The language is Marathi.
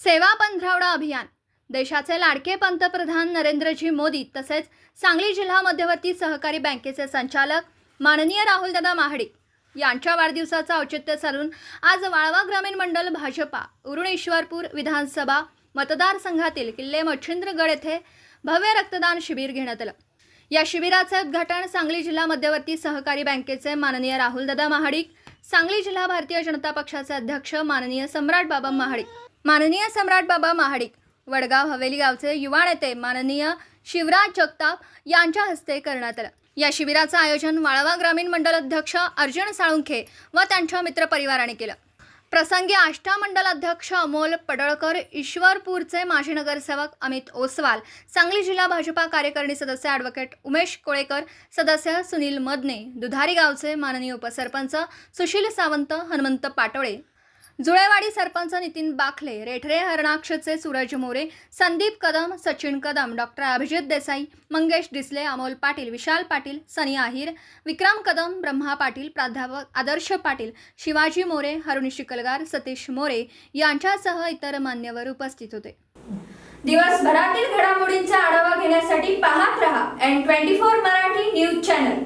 सेवा पंधरावडा अभियान. देशाचे लाडके पंतप्रधान नरेंद्रजी मोदी तसेच सांगली जिल्हा मध्यवर्ती सहकारी बँकेचे संचालक माननीय राहुलदादा महाडिक यांच्या वाढदिवसाचं औचित्य साधून आज वाळवा ग्रामीण मंडल भाजपा उरुणेश्वरपूर विधानसभा मतदारसंघातील किल्ले मच्छिंद्रगड येथे भव्य रक्तदान शिबिर घेण्यात आलं. या शिबिराचे उद्घाटन सांगली जिल्हा मध्यवर्ती सहकारी बँकेचे माननीय राहुलदादा महाडिक सांगली जिल्हा भारतीय जनता पक्षाचे अध्यक्ष माननीय सम्राट बाबा महाडिक. माननीय सम्राट बाबा महाडिक वडगाव हवेली गावचे युवा नेते माननीय शिवराज जगताप यांच्या हस्ते करण्यात आलं. या शिबिराचं आयोजन वाळवा ग्रामीण मंडल अध्यक्ष अर्जुन साळुंखे व त्यांच्या मित्रपरिवाराने केलं. प्रसंगी आष्टा मंडल अध्यक्ष अमोल पडळकर ईश्वरपूरचे माजी नगरसेवक अमित ओसवाल सांगली जिल्हा भाजपा कार्यकारिणी सदस्य ॲडव्होकेट उमेश कोळेकर सदस्य सुनील मदने दुधारी गावचे माननीय उपसरपंच सुशील सावंत हनुमंत पाटोळे जुळेवाडी सरपंच नितीन बाखले रेठरे हरणाक्षचे सूरज मोरे संदीप कदम सचिन कदम डॉक्टर अभिजित देसाई मंगेश डिसले अमोल पाटील विशाल पाटील सनी आहिर विक्रम कदम ब्रह्मा पाटील प्राध्यापक आदर्श पाटील शिवाजी मोरे हरुण शिकलगार सतीश मोरे यांच्यासह इतर मान्यवर उपस्थित होते. दिवसभरातील घडामोडींचा आढावा घेण्यासाठी पाहत रहा N twenty four Marathi news channel